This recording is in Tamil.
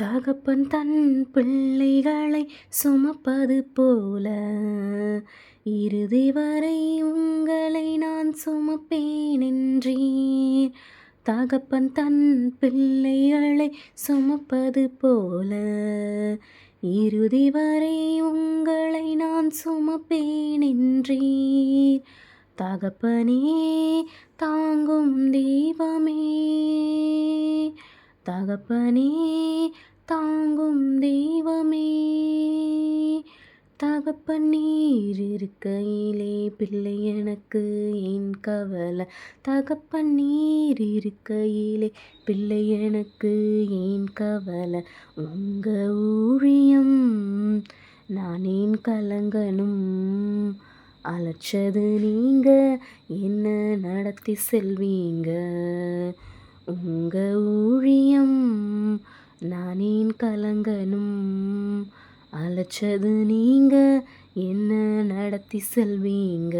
தகப்பன் தன் பிள்ளைகளை சுமப்பது போல. இறுதி வரை உங்களை நான் சுமப்பேன் என்றீர் தகப்பன் தன் பிள்ளைகளை சுமப்பது போல. இறுதி வரை உங்களை நான் சுமப்பேன் என்றீர் தகப்பனே தாங்கும் தெய்வம் தகப்பனே தாங்கும் தெய்வமே. தகப்பன் நீர் இருக்கையிலே பிள்ளை எனக்கு என் கவலை. தகப்பன் நீர் இருக்கையிலே பிள்ளை எனக்கு ஏன் கவலை. உங்க ஊழியம் நான் ஏன் கலங்கணும் அழைச்சது நீங்க என்ன நடத்தி செல்வீங்க? உங்க ஊழியம் நானேன் கலங்கனும். அழைச்சது நீங்க என்ன நடத்தி செல்வீங்க?